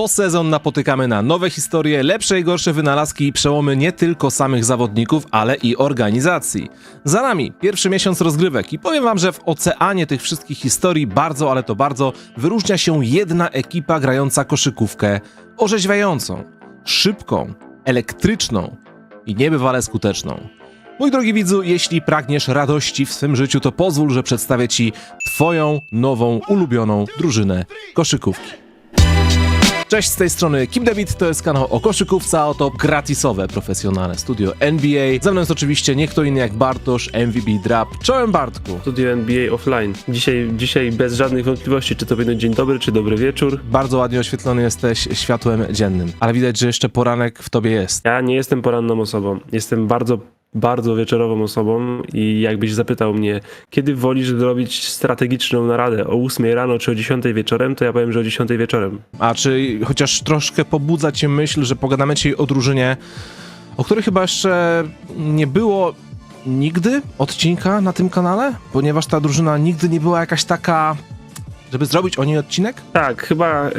Co sezon napotykamy na nowe historie, lepsze i gorsze wynalazki i przełomy nie tylko samych zawodników, ale i organizacji. Za nami pierwszy miesiąc rozgrywek i powiem wam, że w oceanie tych wszystkich historii bardzo, ale to bardzo wyróżnia się jedna ekipa grająca koszykówkę orzeźwiającą, szybką, elektryczną i niebywale skuteczną. Mój drogi widzu, jeśli pragniesz radości w swym życiu, to pozwól, że przedstawię Ci Twoją nową, ulubioną drużynę koszykówki. Cześć z tej strony Kim David, to jest kanał o koszykówce, a oto gratisowe, profesjonalne studio NBA. Ze mną jest oczywiście nie kto inny jak Bartosz, MVB Drap. Czołem Bartku. Studio NBA offline. Dzisiaj, dzisiaj bez żadnych wątpliwości, czy to będzie dzień dobry, czy dobry wieczór. Bardzo ładnie oświetlony jesteś światłem dziennym, ale widać, że jeszcze poranek w tobie jest. Ja nie jestem poranną osobą. Jestem bardzo, bardzo wieczorową osobą i jakbyś zapytał mnie, kiedy wolisz zrobić strategiczną naradę? O 8 rano czy o 10 wieczorem? To ja powiem, że o 10 wieczorem. A czy chociaż troszkę pobudza cię myśl, że pogadamy dzisiaj o drużynie, o której chyba jeszcze nie było nigdy odcinka na tym kanale? Ponieważ ta drużyna nigdy nie była jakaś taka, żeby zrobić o niej odcinek? Tak, chyba,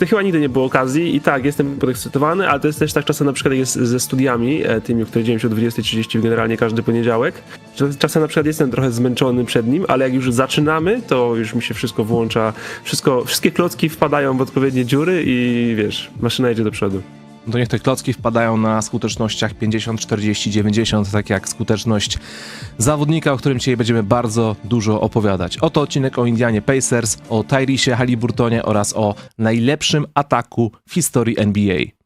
e, chyba nigdy nie było okazji i tak, jestem podekscytowany, ale to jest też tak czasem na przykład jest ze studiami, e, tymi, które dzieją się o 20.30 generalnie każdy poniedziałek, czasem na przykład jestem trochę zmęczony przed nim, ale jak już zaczynamy, to już mi się wszystko włącza, wszystko, wszystkie klocki wpadają w odpowiednie dziury i wiesz, maszyna idzie do przodu. To niech te klocki wpadają na skutecznościach 50, 40, 90, tak jak skuteczność zawodnika, o którym dzisiaj będziemy bardzo dużo opowiadać. Oto odcinek o Indianie Pacers, o Tyrisie Halliburtonie oraz o najlepszym ataku w historii NBA.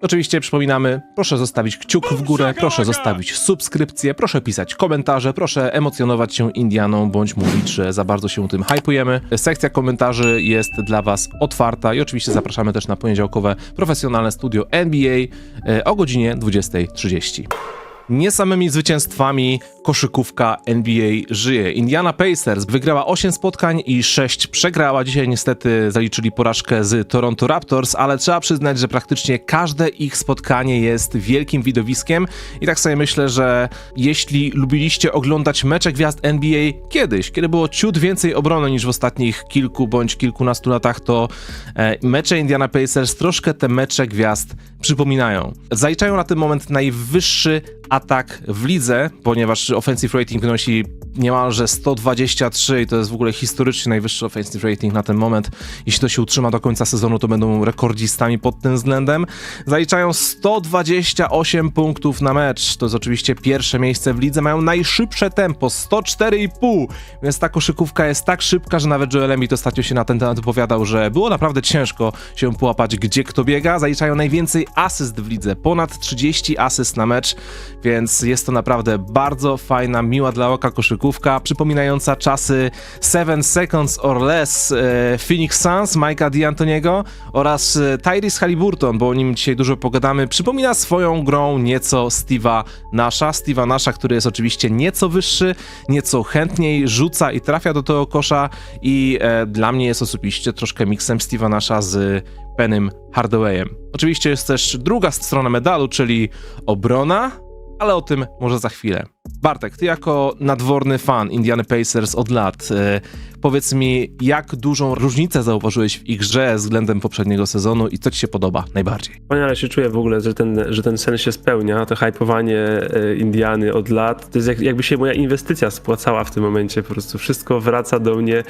Oczywiście przypominamy, proszę zostawić kciuk w górę, proszę zostawić subskrypcję, proszę pisać komentarze, proszę emocjonować się Indianą, bądź mówić, że za bardzo się tym hypujemy. Sekcja komentarzy jest dla Was otwarta i oczywiście zapraszamy też na poniedziałkowe profesjonalne studio NBA e, o godzinie 20.30. Nie samymi zwycięstwami koszykówka NBA żyje. Indiana Pacers wygrała 8 spotkań i 6 przegrała. Dzisiaj niestety zaliczyli porażkę z Toronto Raptors, ale trzeba przyznać, że praktycznie każde ich spotkanie jest wielkim widowiskiem. I tak sobie myślę, że jeśli lubiliście oglądać mecze gwiazd NBA kiedyś, kiedy było ciut więcej obrony niż w ostatnich kilku bądź kilkunastu latach, to e, mecze Indiana Pacers troszkę te mecze gwiazd przypominają. Zaliczają na ten moment najwyższy atak w lidze, ponieważ offensive rating wynosi niemalże 123 i to jest w ogóle historycznie najwyższy offensive rating na ten moment. Jeśli to się utrzyma do końca sezonu, to będą rekordzistami pod tym względem. Zaliczają 128 punktów na mecz. To jest oczywiście pierwsze miejsce w lidze. Mają najszybsze tempo 104,5, więc ta koszykówka jest tak szybka, że nawet Joel Embiid ostatnio się na ten temat wypowiadał, że było naprawdę ciężko się połapać, gdzie kto biega. Zaliczają najwięcej asyst w lidze, ponad 30 asyst na mecz, więc jest to naprawdę bardzo fajna, miła dla oka koszykówka, przypominająca czasy 7 Seconds or Less e, Phoenix Suns, Mike'a D'Antoniego oraz e, Tyrese Halliburton, bo o nim dzisiaj dużo pogadamy. Przypomina swoją grą nieco Steve'a Nasha, Steve'a Nasha, który jest oczywiście nieco wyższy, nieco chętniej rzuca i trafia do tego kosza i e, dla mnie jest osobiście troszkę miksem Steve'a Nasha z Penym Hardawayem. Oczywiście jest też druga strona medalu, czyli obrona, ale o tym może za chwilę. Bartek, ty jako nadworny fan Indiana Pacers od lat, e, powiedz mi, jak dużą różnicę zauważyłeś w ich grze względem poprzedniego sezonu i co ci się podoba najbardziej? Wspaniale się czuję w ogóle, że ten, że ten sen się spełnia, to hypowanie e, Indiany od lat, to jest jak, jakby się moja inwestycja spłacała w tym momencie, po prostu wszystko wraca do mnie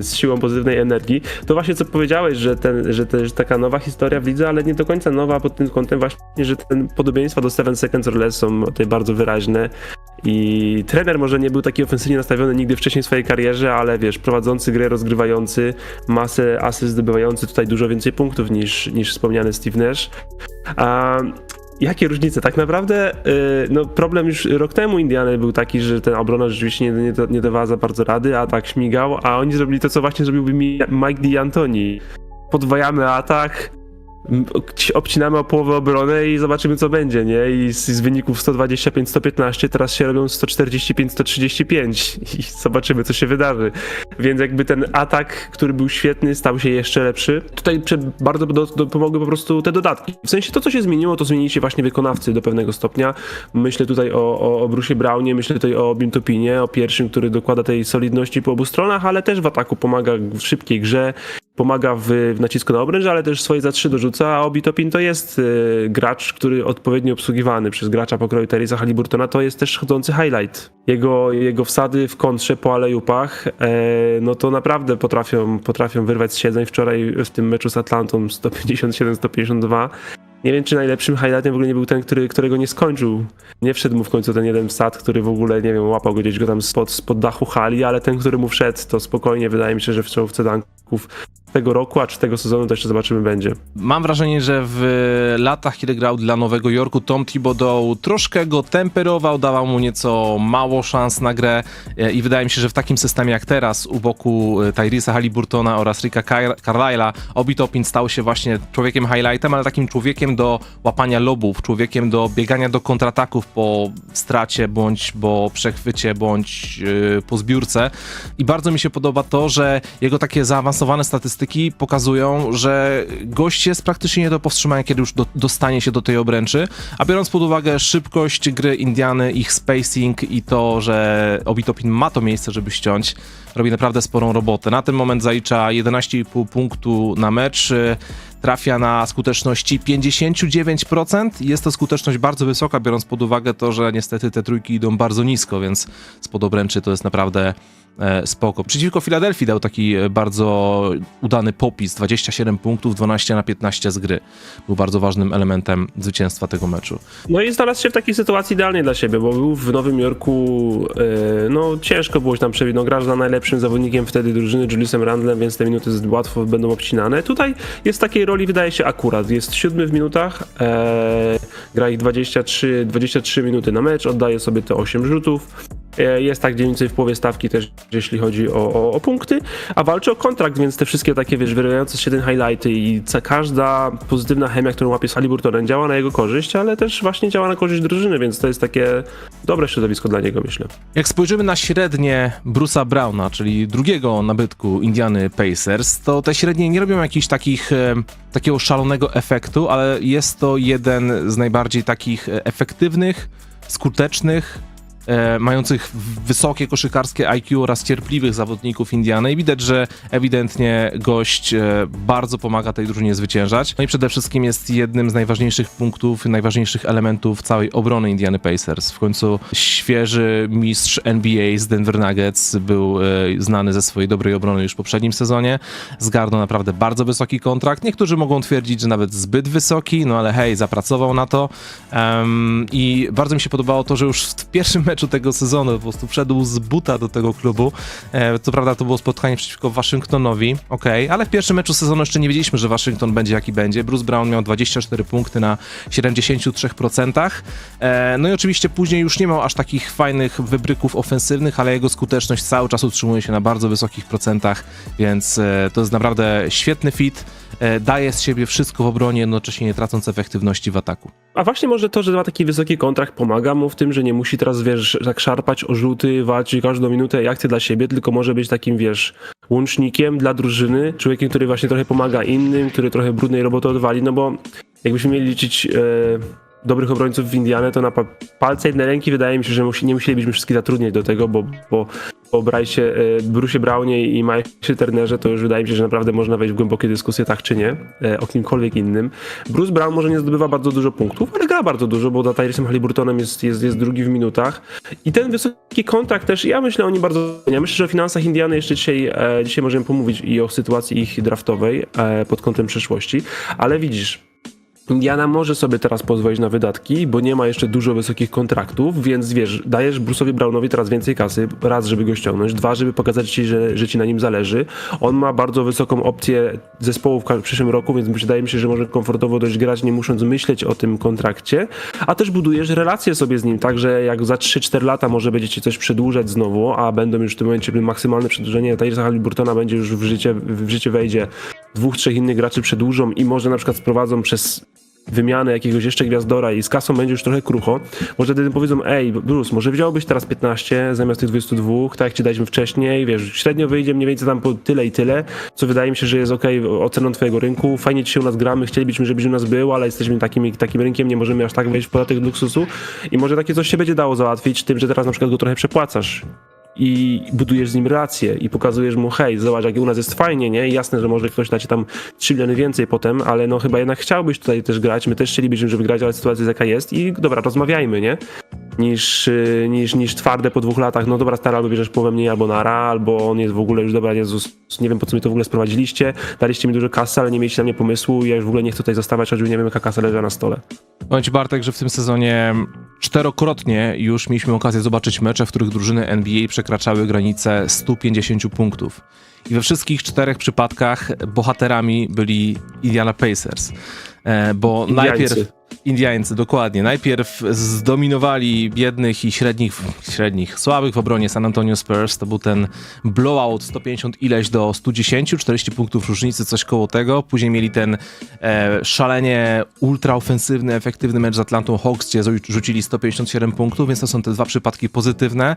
z siłą pozytywnej energii. To właśnie co powiedziałeś, że, ten, że, te, że taka nowa historia w lidze, ale nie do końca nowa pod tym kątem właśnie, że ten podobieństwa do Seven Seconds or Less są tutaj bardzo wyraźne i trener może nie był taki ofensywnie nastawiony nigdy wcześniej w swojej karierze, ale wiesz, prowadzący grę, rozgrywający, masę asyst zdobywający tutaj dużo więcej punktów niż, niż wspomniany Steve Nash. A Jakie różnice? Tak naprawdę yy, no, problem już rok temu Indiany był taki, że ten obrona rzeczywiście nie, nie, nie dawała za bardzo rady, a tak śmigał, a oni zrobili to, co właśnie zrobiłby mi Mike D'Antoni. Podwajamy atak, obcinamy o połowę obronę i zobaczymy, co będzie, nie? I z, z wyników 125-115 teraz się robią 145-135 i zobaczymy, co się wydarzy. Więc jakby ten atak, który był świetny, stał się jeszcze lepszy. Tutaj bardzo do, do, pomogły po prostu te dodatki. W sensie to, co się zmieniło, to zmienili się właśnie wykonawcy do pewnego stopnia. Myślę tutaj o, o, o Bruce Brownie, myślę tutaj o Bim Topinie, o pierwszym, który dokłada tej solidności po obu stronach, ale też w ataku pomaga w szybkiej grze pomaga w, w nacisku na obręcz, ale też swoje za trzy dorzuca, a Obi-Toppin to jest y, gracz, który odpowiednio obsługiwany przez gracza pokroju Teresa Haliburtona, to jest też chodzący highlight. Jego, jego wsady w kontrze po alejupach, e, no to naprawdę potrafią, potrafią wyrwać z siedzeń. Wczoraj w tym meczu z Atlantą 157-152 nie wiem, czy najlepszym highlightem w ogóle nie był ten, który, którego nie skończył. Nie wszedł mu w końcu ten jeden wsad, który w ogóle, nie wiem, łapał go gdzieś go tam spod, spod dachu hali, ale ten, który mu wszedł, to spokojnie, wydaje mi się, że w czołówce danków tego roku, a czy tego sezonu to jeszcze zobaczymy będzie. Mam wrażenie, że w latach, kiedy grał dla Nowego Jorku, Tom Thibodeau troszkę go temperował, dawał mu nieco mało szans na grę e, i wydaje mi się, że w takim systemie jak teraz u boku e, Tyrisa Haliburtona oraz Ricka Car- Obi Toppin stał się właśnie człowiekiem highlightem, ale takim człowiekiem do łapania lobów, człowiekiem do biegania do kontrataków po stracie, bądź po przechwycie, bądź yy, po zbiórce. I bardzo mi się podoba to, że jego takie zaawansowane statystyki pokazują, że gość jest praktycznie nie do powstrzymania, kiedy już do, dostanie się do tej obręczy, a biorąc pod uwagę szybkość gry Indiany, ich spacing i to, że Obitopin ma to miejsce, żeby ściąć, robi naprawdę sporą robotę. Na ten moment zalicza 11,5 punktu na mecz, y, trafia na skuteczności 59%. Jest to skuteczność bardzo wysoka, biorąc pod uwagę to, że niestety te trójki idą bardzo nisko, więc spod obręczy to jest naprawdę spoko. Przeciwko Filadelfii dał taki e, bardzo udany popis, 27 punktów, 12 na 15 z gry. Był bardzo ważnym elementem zwycięstwa tego meczu. No i znalazł się w takiej sytuacji idealnej dla siebie, bo był w Nowym Jorku, e, no ciężko było się tam przebić, no grasz za najlepszym zawodnikiem wtedy drużyny, Juliusem Randlem, więc te minuty łatwo będą obcinane. Tutaj jest takiej roli, wydaje się, akurat. Jest siódmy w minutach, e, gra ich 23, 23 minuty na mecz, oddaje sobie te 8 rzutów. E, Jest tak mniej więcej w połowie stawki też, jeśli chodzi o, o, o punkty, a walczy o kontrakt, więc te wszystkie takie, wiesz, wyrywające się ten highlighty i każda pozytywna chemia, którą łapie z Haliburtonem działa na jego korzyść, ale też właśnie działa na korzyść drużyny, więc to jest takie dobre środowisko dla niego, myślę. Jak spojrzymy na średnie Bruce'a Browna, czyli drugiego nabytku Indiany Pacers, to te średnie nie robią jakichś takich, e, takiego szalonego efektu, ale jest to jeden z najbardziej takich e, efektywnych, skutecznych, e, mających wysokie koszykarskie IQ oraz cierpliwych zawodników Indiany i widać, że ewidentnie gość e, bardzo pomaga tej drużynie zwyciężać. No i przede wszystkim jest jednym z najważniejszych punktów, najważniejszych elementów całej obrony Indiany Pacers. W końcu świeży mistrz NBA z Denver Nuggets był e, znany ze swojej dobrej obrony już w poprzednim sezonie. Zgarnął naprawdę bardzo wysoki kontrakt. Niektórzy mogą twierdzić, że nawet zbyt wysoki, no ale hej, zapracował na to. Em, I bardzo mi się podobało to, że już w pierwszym meczu tego sezonu po prostu wszedł z buta do tego klubu. E, Co prawda to było spotkanie przeciwko Waszyngtonowi, okej, ale w pierwszym meczu sezonu jeszcze nie wiedzieliśmy, że Waszyngton będzie jaki będzie. Bruce Brown miał 24 punkty na 73%. E, No i oczywiście później już nie miał aż takich fajnych wybryków ofensywnych, ale jego skuteczność cały czas utrzymuje się na bardzo wysokich procentach, więc e, to jest naprawdę świetny fit. E, Daje z siebie wszystko w obronie, jednocześnie nie tracąc efektywności w ataku. A właśnie może to, że ma taki wysoki kontrakt pomaga mu w tym, że nie musi teraz, wiesz, tak szarpać o walczyć każdą minutę jak chce dla siebie, tylko może być takim, wiesz, łącznikiem dla drużyny, człowiekiem, który właśnie trochę pomaga innym, który trochę brudnej roboty odwali, no bo jakbyśmy mieli liczyć e, dobrych obrońców w Indianę, to na pa- palce jednej ręki wydaje mi się, że musi, nie musielibyśmy wszystkich zatrudniać do tego, bo, bo po Bryce, e, Bruce Brownie i Mike Turnerze to już wydaje mi się, że naprawdę można wejść w głębokie dyskusje, tak czy nie, e, o kimkolwiek innym. Bruce Brown może nie zdobywa bardzo dużo punktów, ale gra bardzo dużo, bo za Tyresem Haliburtonem jest, jest, jest drugi w minutach. I ten wysoki kontrakt też, ja myślę o nim bardzo, ja myślę, że o finansach Indiany jeszcze dzisiaj, e, dzisiaj możemy pomówić i o sytuacji ich draftowej e, pod kątem przyszłości, ale widzisz, Indiana może sobie teraz pozwolić na wydatki, bo nie ma jeszcze dużo wysokich kontraktów, więc wiesz, dajesz Bruce'owi Brownowi teraz więcej kasy, raz, żeby go ściągnąć, dwa, żeby pokazać ci, że, że ci na nim zależy. On ma bardzo wysoką opcję zespołu w przyszłym roku, więc wydaje mi się, że może komfortowo dość grać, nie musząc myśleć o tym kontrakcie, a też budujesz relacje sobie z nim, tak, że jak za 3-4 lata może będziecie coś przedłużać znowu, a będą już w tym momencie maksymalne przedłużenie, Tyresa Haliburtona będzie już w życie, w życie wejdzie, dwóch, trzech innych graczy przedłużą i może na przykład sprowadzą przez wymianę jakiegoś jeszcze gwiazdora i z kasą będzie już trochę krucho, może wtedy powiedzą, ej Bruce, może wziąłbyś teraz 15 zamiast tych 22, tak jak ci daliśmy wcześniej, wiesz, średnio wyjdzie mniej więcej tam po tyle i tyle, co wydaje mi się, że jest okej oceną twojego rynku, fajnie ci się u nas gramy, chcielibyśmy, żebyś u nas był, ale jesteśmy takim, takim rynkiem, nie możemy aż tak wejść w podatek luksusu i może takie coś się będzie dało załatwić tym, że teraz na przykład go trochę przepłacasz i budujesz z nim relacje i pokazujesz mu, hej, zobacz, jak u nas jest fajnie, nie? I jasne, że może ktoś da ci tam 3 miliony więcej potem, ale no chyba jednak chciałbyś tutaj też grać, my też chcielibyśmy, żeby grać, ale sytuacja jest jaka jest i dobra, rozmawiajmy, nie? Niż, y, niż, niż twarde po dwóch latach, no dobra, stary, albo bierzesz połowę mniej, albo nara, albo on jest w ogóle już, dobra, Jezus, nie wiem po co mi to w ogóle sprowadziliście, daliście mi dużo kasy, ale nie mieliście na mnie pomysłu i ja już w ogóle nie chcę tutaj zostawać, choćby nie wiem jaka kasa leży na stole. Ci Bartek, że w tym sezonie czterokrotnie już mieliśmy okazję zobaczyć mecze, w których drużyny NBA przekraczały granicę 150 punktów. I we wszystkich czterech przypadkach bohaterami byli Indiana Pacers. E, bo Indiańcy. najpierw Indiańcy, dokładnie. Najpierw zdominowali biednych i średnich, średnich, słabych w obronie San Antonio Spurs. To był ten blowout 150 ileś do 110, 40 punktów różnicy, coś koło tego. Później mieli ten e, szalenie ultraofensywny, efektywny mecz z Atlantą Hawks, gdzie rzucili 157 punktów, więc to są te dwa przypadki pozytywne.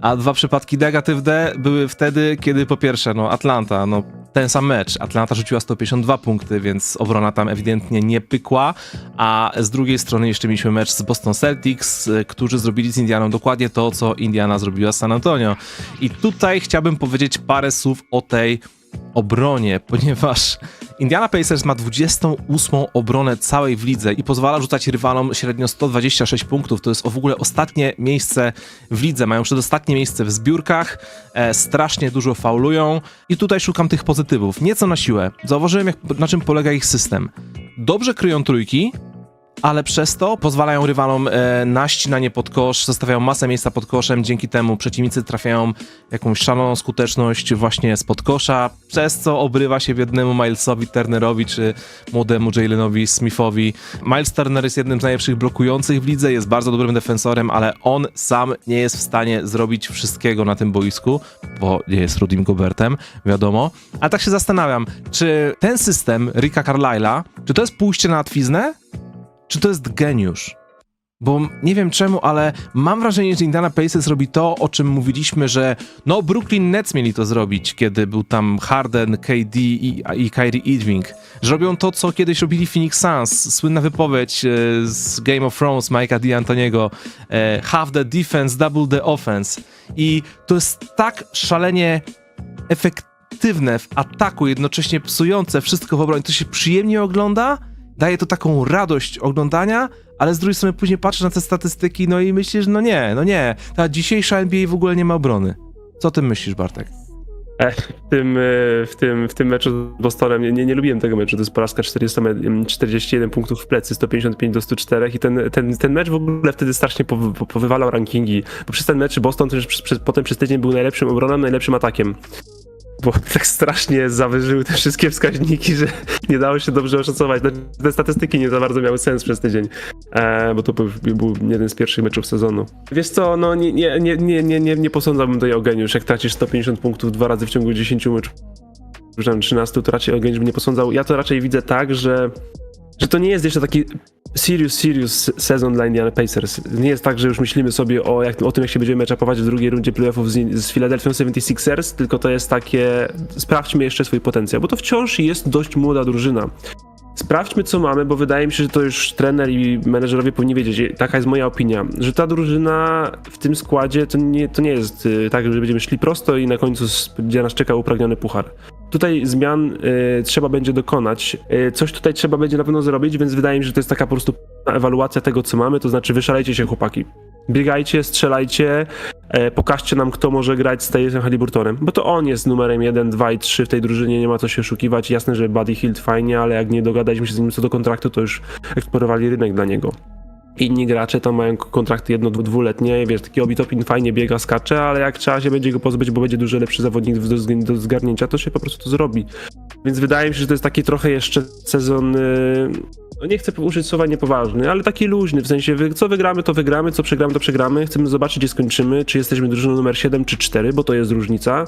A dwa przypadki negatywne były wtedy, kiedy po pierwsze, no Atlanta, no ten sam mecz. Atlanta rzuciła 152 punkty, więc obrona tam ewidentnie nie pykła, a z drugiej strony jeszcze mieliśmy mecz z Boston Celtics, y, którzy zrobili z Indianą dokładnie to, co Indiana zrobiła z San Antonio. I tutaj chciałbym powiedzieć parę słów o tej obronie, ponieważ Indiana Pacers ma 28 obronę całej w lidze i pozwala rzucać rywalom średnio 126 punktów. To jest w ogóle ostatnie miejsce w lidze. Mają przedostatnie miejsce w zbiórkach, e, strasznie dużo faulują i tutaj szukam tych pozytywów. Nieco na siłę. Zauważyłem, jak, na czym polega ich system. Dobrze kryją trójki, ale przez to pozwalają rywalom e, na ścinanie pod kosz, zostawiają masę miejsca pod koszem, dzięki temu przeciwnicy trafiają jakąś szaloną skuteczność właśnie spod kosza, przez co obrywa się biednemu Milesowi Turnerowi czy młodemu Jalenowi Smithowi. Miles Turner jest jednym z najlepszych blokujących w lidze, jest bardzo dobrym defensorem, ale on sam nie jest w stanie zrobić wszystkiego na tym boisku, bo nie jest Rudim Gobertem, wiadomo. A tak się zastanawiam, czy ten system Ricka Carlyle'a, czy to jest pójście na łatwiznę, czy to jest geniusz? Bo nie wiem czemu, ale mam wrażenie, że Indiana Pacers robi to, o czym mówiliśmy, że no Brooklyn Nets mieli to zrobić, kiedy był tam Harden, KD i, i Kyrie Irving. Że robią to, co kiedyś robili Phoenix Suns. Słynna wypowiedź e, z Game of Thrones Mike'a D'Antoniego. E, half the defense, double the offense. I to jest tak szalenie efektywne w ataku, jednocześnie psujące wszystko w obronie. To się przyjemnie ogląda, daje to taką radość oglądania, ale z drugiej strony później patrzę na te statystyki, no i myślisz, no nie, no nie, ta dzisiejsza NBA w ogóle nie ma obrony. Co ty myślisz, Bartek? E, w, tym, e, w, tym, w tym meczu z Bostonem nie, nie, nie lubiłem tego meczu. To jest porażka 40, 41 punktów w plecy, 155 do 104 i ten, ten, ten mecz w ogóle wtedy strasznie powy- po- powywalał rankingi. Bo przez ten mecz Boston też przez, przez, potem przez tydzień był najlepszym obroną, najlepszym atakiem. Bo tak strasznie zawyżyły te wszystkie wskaźniki, że nie dało się dobrze oszacować. Te- Te statystyki nie za bardzo miały sens przez tydzień, e, bo to był, był jeden z pierwszych meczów sezonu. Wiesz co, no nie, nie, nie, nie, nie, nie, posądzałbym tutaj o geniusz. Jak tracisz 150 punktów dwa razy w ciągu 10 meczów, tam 13, to raczej o geniusz bym nie posądzał. Ja to raczej widzę tak, że, że to nie jest jeszcze taki serious, serious sezon dla Indiana Pacers. Nie jest tak, że już myślimy sobie o, jak, o tym, jak się będziemy meczapować w drugiej rundzie playoffów z, z Philadelphia 76ers, tylko to jest takie, sprawdźmy jeszcze swój potencjał, bo to wciąż jest dość młoda drużyna. Sprawdźmy, co mamy, bo wydaje mi się, że to już trener i menedżerowie powinni wiedzieć. Taka jest moja opinia, że ta drużyna w tym składzie to nie, to nie jest y, tak, że będziemy szli prosto i na końcu będzie nas czekał upragniony puchar. Tutaj zmian y, trzeba będzie dokonać. Y, coś tutaj trzeba będzie na pewno zrobić, więc wydaje mi się, że to jest taka po prostu ewaluacja tego, co mamy, to znaczy wyszalejcie się, chłopaki. Biegajcie, strzelajcie, e, pokażcie nam, kto może grać z Tyrese Haliburtonem, bo to on jest numerem 1, 2 i 3 w tej drużynie, nie ma co się oszukiwać. Jasne, że Buddy Hield fajnie, ale jak nie dogadaliśmy się z nim co do kontraktu, to już eksplorowali rynek dla niego. Inni gracze tam mają kontrakty jedno, dwu- dwuletnie, wiesz, taki Obitopin fajnie biega, skacze, ale jak trzeba się będzie go pozbyć, bo będzie dużo lepszy zawodnik do, do zgarnięcia, to się po prostu to zrobi. Więc wydaje mi się, że to jest taki trochę jeszcze sezon, yy, no nie chcę użyć słowa niepoważny, ale taki luźny, w sensie co wygramy, to wygramy, co przegramy, to przegramy. Chcemy zobaczyć, gdzie skończymy, czy jesteśmy drużyną numer 7 czy 4, bo to jest różnica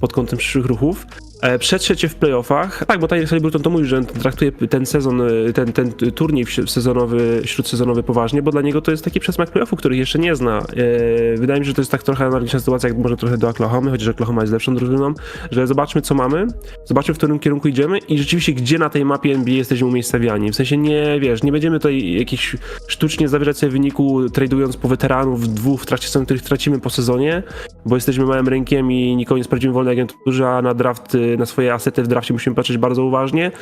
pod kątem przyszłych ruchów. E, Przetrze cię w playoffach. Tak, bo Tyrese Halliburton to mówi, że traktuje ten sezon, e, ten, ten turniej sezonowy, śródsezonowy poważnie, bo dla niego to jest taki przesmak playoffów, których jeszcze nie zna. E, Wydaje mi się, że to jest tak trochę analogiczna sytuacja, jak może trochę do Oklahomy, chociaż Oklahoma jest lepszą drużyną, że zobaczmy, co mamy, zobaczmy, w którym kierunku idziemy i rzeczywiście, gdzie na tej mapie NBA jesteśmy umiejscowiani. W sensie nie, wiesz, nie będziemy tutaj jakichś sztucznie zawierzać sobie wyniku, tradując po weteranów dwóch w trakcie sezonu, których tracimy po sezonie, bo jesteśmy małym rynkiem i nikogo nie sprawdzimy wolnej agenturze, a na draft, na swoje asety w drafcie musimy patrzeć bardzo uważnie.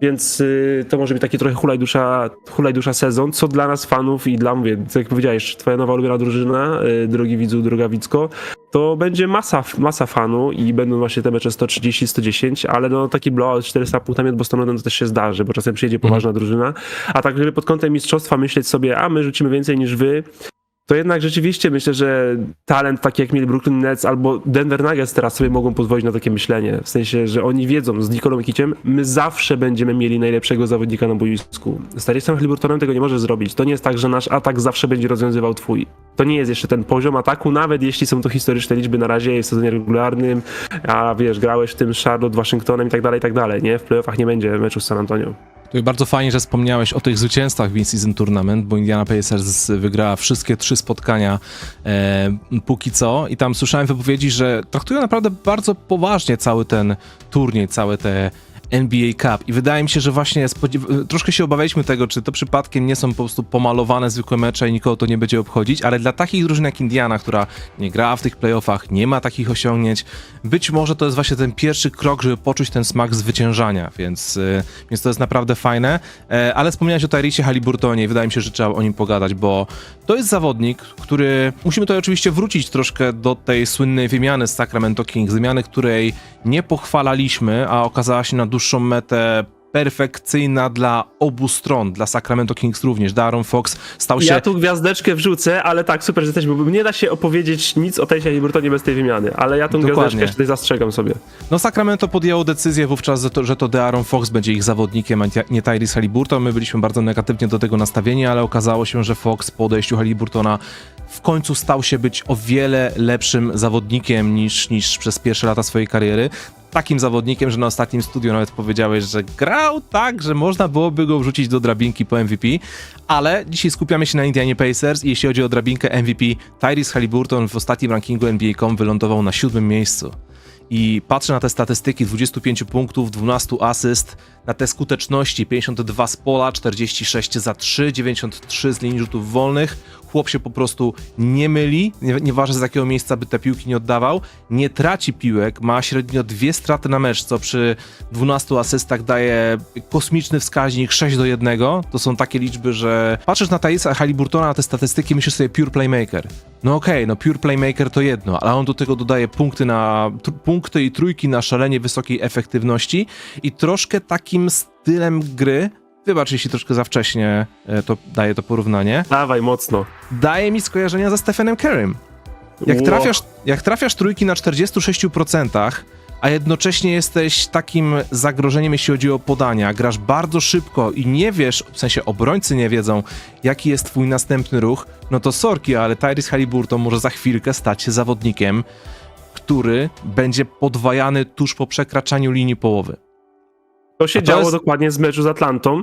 Więc y, to może być taki trochę hulaj dusza, hulaj dusza sezon, co dla nas fanów i dla mnie, tak jak powiedziałeś, twoja nowa ulubiona drużyna, y, drogi widzu, droga Wicko, to będzie masa, masa fanu i będą właśnie te mecze 130-110, ale no taki blowout 400 punktami od Bostonu no, to też się zdarzy, bo czasem przyjedzie poważna drużyna, a tak żeby pod kątem mistrzostwa myśleć sobie, a my rzucimy więcej niż wy, to jednak rzeczywiście myślę, że talent taki jak mieli Brooklyn Nets albo Denver Nuggets teraz sobie mogą pozwolić na takie myślenie. W sensie, że oni wiedzą z Nikolą Kiciem, my zawsze będziemy mieli najlepszego zawodnika na boisku. Z Tarisem Halliburtonem tego nie może zrobić. To nie jest tak, że nasz atak zawsze będzie rozwiązywał twój. To nie jest jeszcze ten poziom ataku, nawet jeśli są to historyczne liczby na razie w sezonie regularnym, a wiesz, grałeś w tym Charlotte, Waszyngtonem i tak dalej, i tak dalej, nie? W playoffach nie będzie meczu z San Antonio. Tutaj bardzo fajnie, że wspomniałeś o tych zwycięstwach w In-Season Tournament, bo Indiana Pacers wygrała wszystkie trzy spotkania e, póki co. I tam słyszałem wypowiedzi, że traktują naprawdę bardzo poważnie cały ten turniej, całe te NBA Cup i wydaje mi się, że właśnie troszkę się obawialiśmy tego, czy to przypadkiem nie są po prostu pomalowane zwykłe mecze i nikogo to nie będzie obchodzić, ale dla takich drużyn jak Indiana, która nie grała w tych playoffach, nie ma takich osiągnięć, być może to jest właśnie ten pierwszy krok, żeby poczuć ten smak zwyciężania, więc, y, więc to jest naprawdę fajne. E, ale wspomniałeś o Tyrisie Halliburtonie i wydaje mi się, że trzeba o nim pogadać, bo to jest zawodnik, który... Musimy tutaj oczywiście wrócić troszkę do tej słynnej wymiany z Sacramento Kings, wymiany, której nie pochwalaliśmy, a okazała się na dłuższą metę perfekcyjna dla obu stron, dla Sacramento Kings również. Darren Fox stał się... Ja tu gwiazdeczkę wrzucę, ale tak, super, że jesteśmy, bo nie da się opowiedzieć nic o Tejsie Halliburtonie bez tej wymiany, ale ja tą Dokładnie. gwiazdeczkę tutaj zastrzegam sobie. No Sacramento podjęło decyzję wówczas, że to, że to De'Aaron Fox będzie ich zawodnikiem, a nie Tyrese Halliburton. My byliśmy bardzo negatywnie do tego nastawieni, ale okazało się, że Fox po odejściu Halliburtona w końcu stał się być o wiele lepszym zawodnikiem niż, niż przez pierwsze lata swojej kariery. Takim zawodnikiem, że na ostatnim studiu nawet powiedziałeś, że grał tak, że można byłoby go wrzucić do drabinki po MVP, ale dzisiaj skupiamy się na Indianie Pacers i jeśli chodzi o drabinkę MVP, Tyrese Halliburton w ostatnim rankingu NBA.com wylądował na siódmym miejscu i patrzę na te statystyki 25 punktów, 12 asyst, na te skuteczności 52 z pola, 46 za 3, 93 z linii rzutów wolnych. Chłop się po prostu nie myli, nie, nieważne z jakiego miejsca by te piłki nie oddawał, nie traci piłek, ma średnio dwie straty na mecz, co przy 12 asystach daje kosmiczny wskaźnik 6 do 1. To są takie liczby, że patrzysz na Thaisa Halliburtona, na te statystyki, myślisz sobie pure playmaker. No okej, no pure playmaker to jedno, ale on do tego dodaje punkty, na, punkty i trójki na szalenie wysokiej efektywności i troszkę takim stylem gry, wybacz jeśli troszkę za wcześnie e, to daje to porównanie, Dawaj, mocno. daje mi skojarzenia ze Stephenem Currym. Jak trafiasz, jak trafiasz trójki na 46%, a jednocześnie jesteś takim zagrożeniem, jeśli chodzi o podania, grasz bardzo szybko i nie wiesz, w sensie obrońcy nie wiedzą, jaki jest twój następny ruch, no to sorki, ale Tyrese Halliburton może za chwilkę stać się zawodnikiem, który będzie podwajany tuż po przekraczaniu linii połowy. To się to działo jest- dokładnie z meczu z Atlantą.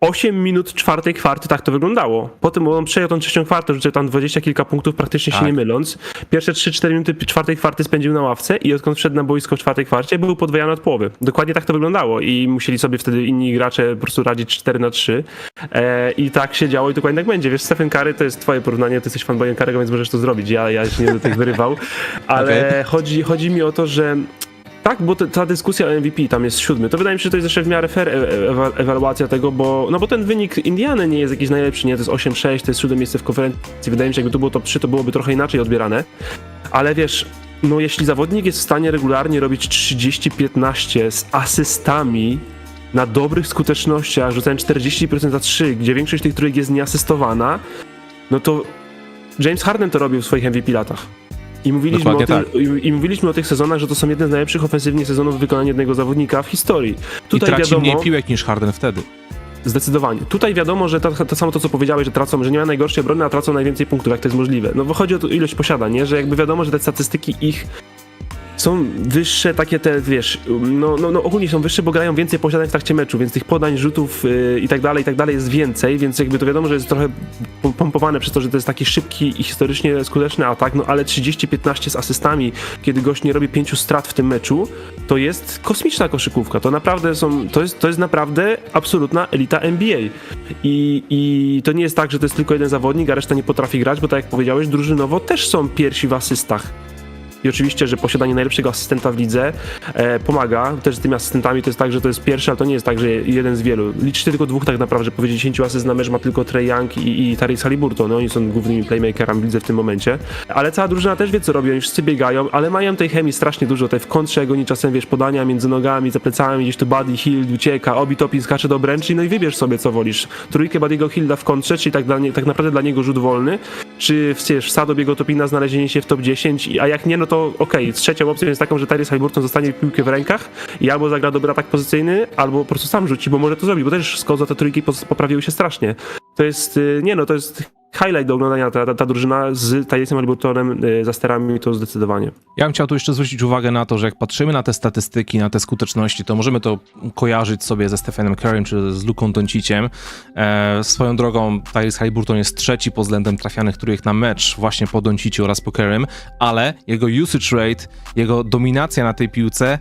8 minut czwartej kwarty tak to wyglądało. Potem on przejął tą trzecią kwartę, rzucił tam 20 kilka punktów, praktycznie się Tak. nie myląc. Pierwsze 3-4 minuty czwartej kwarty spędził na ławce i odkąd wszedł na boisko w czwartej kwarcie, był podwajany od połowy. Dokładnie tak to wyglądało i musieli sobie wtedy inni gracze po prostu radzić 4 na 3 e, i tak się działo i dokładnie tak będzie. Wiesz, Stephen Curry to jest twoje porównanie, ty jesteś fanboyem Curry'ego, więc możesz to zrobić. Ja, ja się nie do tych wyrywał, ale Okej. chodzi, chodzi mi o to, że tak, bo te, ta dyskusja o MVP tam jest siódmy. To wydaje mi się, że to jest jeszcze w miarę fair e- e- ewa- ewaluacja tego, bo, no bo ten wynik Indiany nie jest jakiś najlepszy, nie? To jest 8-6, to jest siódme miejsce w konferencji. Wydaje mi się, jakby to było top 3, to byłoby trochę inaczej odbierane. Ale wiesz, no jeśli zawodnik jest w stanie regularnie robić 30-15 z asystami na dobrych skutecznościach, rzucając 40% za 3, gdzie większość tych trójek jest nieasystowana, no to James Harden to robił w swoich MVP latach. I mówiliśmy, o tym, i, I mówiliśmy o tych sezonach, że to są jedne z najlepszych ofensywnie sezonów w wykonaniu jednego zawodnika w historii. I Tutaj traci wiadomo, mniej piłek niż Harden wtedy. zdecydowanie. Tutaj wiadomo, że to, to samo to, co powiedziałeś, że tracą, że nie ma najgorszej obrony, a tracą najwięcej punktów, jak to jest możliwe. No bo chodzi o to ilość posiada, nie? Że jakby wiadomo, że te statystyki ich są wyższe takie te, wiesz, no, no, no ogólnie są wyższe, bo grają więcej posiadań w trakcie meczu, więc tych podań, rzutów yy, i tak dalej, i tak dalej jest więcej, więc jakby to wiadomo, że jest trochę po- pompowane przez to, że to jest taki szybki i historycznie skuteczny atak, no ale 30-15 z asystami, kiedy gość nie robi pięciu strat w tym meczu, to jest kosmiczna koszykówka, to naprawdę są, to jest, to jest naprawdę absolutna elita NBA. I, I to nie jest tak, że to jest tylko jeden zawodnik, a reszta nie potrafi grać, bo tak jak powiedziałeś, drużynowo też są pierwsi w asystach. I oczywiście, że posiadanie najlepszego asystenta w lidze e, pomaga. Też z tymi asystentami to jest tak, że to jest pierwszy, ale to nie jest tak, że jeden z wielu. Liczcie tylko dwóch tak naprawdę, że powyżej 10 asyst na mecz ma tylko Trey Young i, i Tyrese Haliburton. No, oni są głównymi playmakerami w lidze w tym momencie. Ale cała drużyna też wie, co robi. Oni wszyscy biegają, ale mają tej chemii strasznie dużo. Tej w kontrze, jak oni czasem, wiesz, podania między nogami, za plecami, gdzieś tu Buddy Hill ucieka, Obi Topin skacze do obręczy, no i wybierz sobie, co wolisz. Trójkę Buddy'ego Hilda w kontrze, czyli tak, dla nie, tak naprawdę dla niego rzut wolny, czy wiesz, wsad Topina znalezienie się w top 10, i- a jak nie, no to okej, trzecią opcją jest taką, że Tyrese Haliburton zostanie piłkę w rękach i albo zagra dobry atak pozycyjny, albo po prostu sam rzuci, bo może to zrobi, bo też Skoza te trójki poprawiły się strasznie. To jest, y, nie no, to jest highlight do oglądania, ta, ta, ta drużyna z Tyresem Haliburtonem y, za sterami to zdecydowanie. Ja bym chciał tu jeszcze zwrócić uwagę na to, że jak patrzymy na te statystyki, na te skuteczności, to możemy to kojarzyć sobie ze Stephenem Currym czy z Luką Donciciem. E, swoją drogą Tyrese Haliburton jest trzeci pod względem trafianych trójek na mecz właśnie po Doncicie oraz po Currym, ale jego usage rate, jego dominacja na tej piłce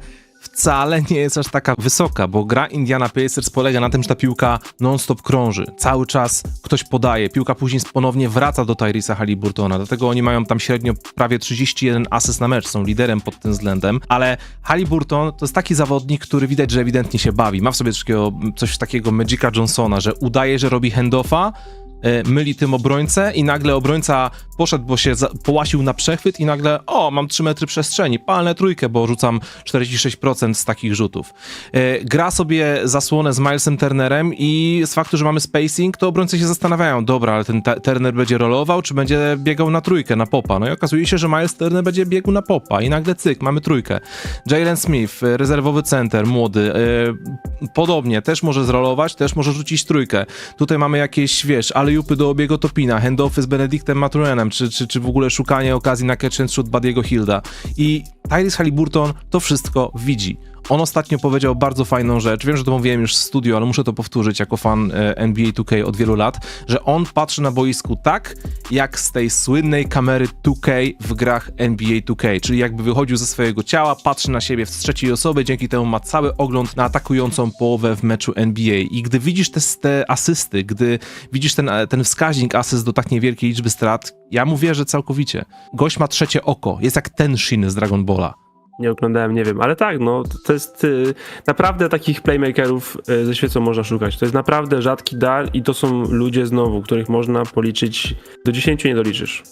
wcale nie jest aż taka wysoka, bo gra Indiana Pacers polega na tym, że ta piłka non-stop krąży. Cały czas ktoś podaje, piłka później ponownie wraca do Tyresa Haliburtona, dlatego oni mają tam średnio prawie 31 asyst na mecz, są liderem pod tym względem, ale Haliburton to jest taki zawodnik, który widać, że ewidentnie się bawi. Ma w sobie coś takiego, coś takiego Magica Johnsona, że udaje, że robi handoffa, e, myli tym obrońcę i nagle obrońca poszedł, bo się za, połasił na przechwyt i nagle, o, mam 3 metry przestrzeni, palnę trójkę, bo rzucam 46% z takich rzutów. E, gra sobie zasłonę z Milesem Turnerem i z faktu, że mamy spacing, to obrońcy się zastanawiają, dobra, ale ten Turner będzie rolował, czy będzie biegał na trójkę, na popa. No i okazuje się, że Miles Turner będzie biegł na popa i nagle cyk, mamy trójkę. Jalen Smith, e, rezerwowy center, młody, e, podobnie, też może zrolować, też może rzucić trójkę. Tutaj mamy jakieś, wiesz, alejupy do obiego Topina, handoffy z Benedictem Maturenem, czy, czy, czy w ogóle szukanie okazji na catch and shoot Badiego Hilda. I Tyrese Haliburton to wszystko widzi. On ostatnio powiedział bardzo fajną rzecz. Wiem, że to mówiłem już w studio, ale muszę to powtórzyć jako fan e, NBA 2K od wielu lat, że on patrzy na boisku tak, jak z tej słynnej kamery 2K w grach NBA 2K, czyli jakby wychodził ze swojego ciała, patrzy na siebie w trzeciej osoby, dzięki temu ma cały ogląd na atakującą połowę w meczu NBA. I gdy widzisz te, te asysty, gdy widzisz ten, ten wskaźnik asyst do tak niewielkiej liczby strat, ja mu wierzę całkowicie. Gość ma trzecie oko, jest jak ten Shin z Dragon Balla. Nie oglądałem, nie wiem, ale tak, no to- jest y, naprawdę takich playmakerów y, ze świecą można szukać. To jest naprawdę rzadki dar i to są ludzie znowu, których można policzyć do 10 nie doliczysz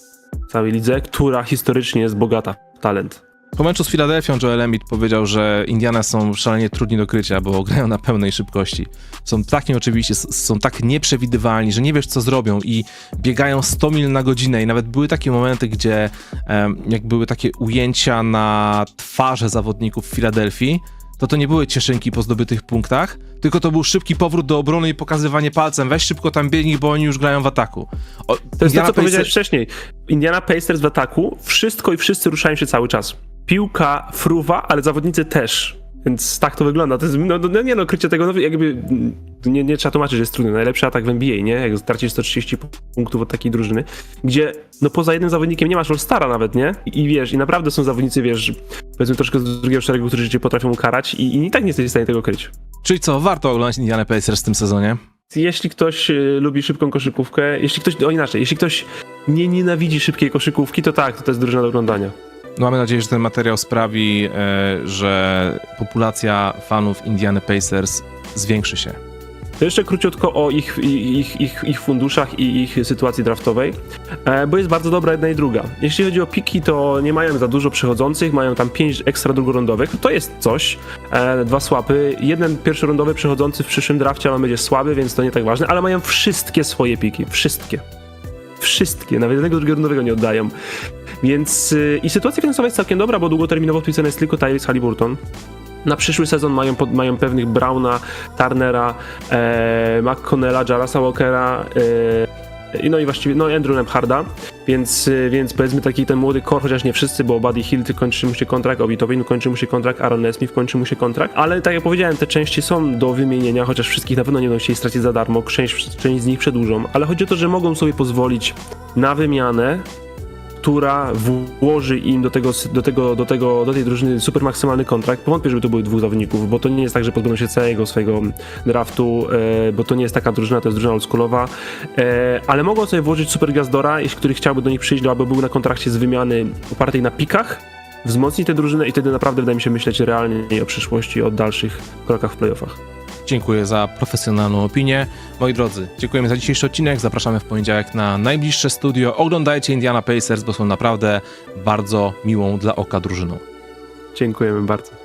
w całej lidze, która historycznie jest bogata w talent. Po meczu z Filadelfią Joel Embiid powiedział, że Indiana są szalenie trudni do krycia, bo grają na pełnej szybkości. Są tak nieoczywiści, s- są tak nieprzewidywalni, że nie wiesz co zrobią i biegają 100 mil na godzinę i nawet były takie momenty, gdzie jak były takie ujęcia na twarze zawodników w Filadelfii, to to nie były cieszynki po zdobytych punktach, tylko to był szybki powrót do obrony i pokazywanie palcem, weź szybko tam biegnij, bo oni już grają w ataku. O, To jest to, co powiedziałeś wcześniej. Indiana Pacers w ataku, wszystko i wszyscy ruszają się cały czas. Piłka fruwa, ale zawodnicy też. Więc tak to wygląda. To jest, no, no nie no, krycie tego, no, jakby nie, nie trzeba tłumaczyć, że jest trudny. Najlepszy atak w NBA, nie? Jak stracisz 130 punktów od takiej drużyny, gdzie no poza jednym zawodnikiem nie masz All-Stara nawet, nie? I, I wiesz, i naprawdę są zawodnicy, wiesz, powiedzmy troszkę z drugiego szeregu, którzy cię potrafią ukarać i, i, i tak nie jesteś w stanie tego kryć. Czyli co, warto oglądać Indiana Pacers w tym sezonie? Jeśli ktoś y, lubi szybką koszykówkę, jeśli ktoś, o inaczej, jeśli ktoś nie nienawidzi szybkiej koszykówki, to tak, to, to jest drużyna do oglądania. No mamy nadzieję, że ten materiał sprawi, e, że populacja fanów Indiana Pacers zwiększy się. To jeszcze króciutko o ich, ich, ich, ich funduszach i ich sytuacji draftowej, e, bo jest bardzo dobra jedna i druga. Jeśli chodzi o piki, to nie mają za dużo przechodzących, mają tam pięć ekstra drugorundowych, to jest coś, e, dwa słapy, jeden pierwszorundowy przechodzący w przyszłym drafcie, ale będzie słaby, więc to nie tak ważne, ale mają wszystkie swoje piki, wszystkie. Wszystkie, nawet jednego drugorundowego nie oddają. Więc y, i sytuacja finansowa jest całkiem dobra, bo długoterminowo wpisany jest tylko Tyrese Halliburton. Na przyszły sezon mają, pod, mają pewnych Browna, Turnera, e, McConnella, Jarasa Walkera, e, i no i właściwie, no Andrew Nemharda, więc, y, więc powiedzmy taki ten młody core, chociaż nie wszyscy, bo Buddy Hill kończy mu się kontrakt, Obi Toppin kończy mu się kontrakt, Aaron Nesmith kończy mu się kontrakt, ale tak jak powiedziałem, te części są do wymienienia, chociaż wszystkich na pewno nie będą chcieli stracić za darmo, część, część z nich przedłużą, ale chodzi o to, że mogą sobie pozwolić na wymianę, która włoży im do tego, do tego, do tego, do tej drużyny super maksymalny kontrakt. Wątpię, żeby to były dwóch zawodników, bo to nie jest tak, że pozbędą się całego swojego draftu, e, bo to nie jest taka drużyna, to jest drużyna oldschoolowa, e, ale mogą sobie włożyć super gwiazdora, jeśli który chciałby do nich przyjść, albo był na kontrakcie z wymiany opartej na pikach, wzmocnić tę drużynę i wtedy naprawdę wydaje mi się myśleć realnie o przyszłości, o dalszych krokach w playoffach. Dziękuję za profesjonalną opinię. Moi drodzy, dziękujemy za dzisiejszy odcinek. Zapraszamy w poniedziałek na najbliższe studio. Oglądajcie Indiana Pacers, bo są naprawdę bardzo miłą dla oka drużyną. Dziękujemy bardzo.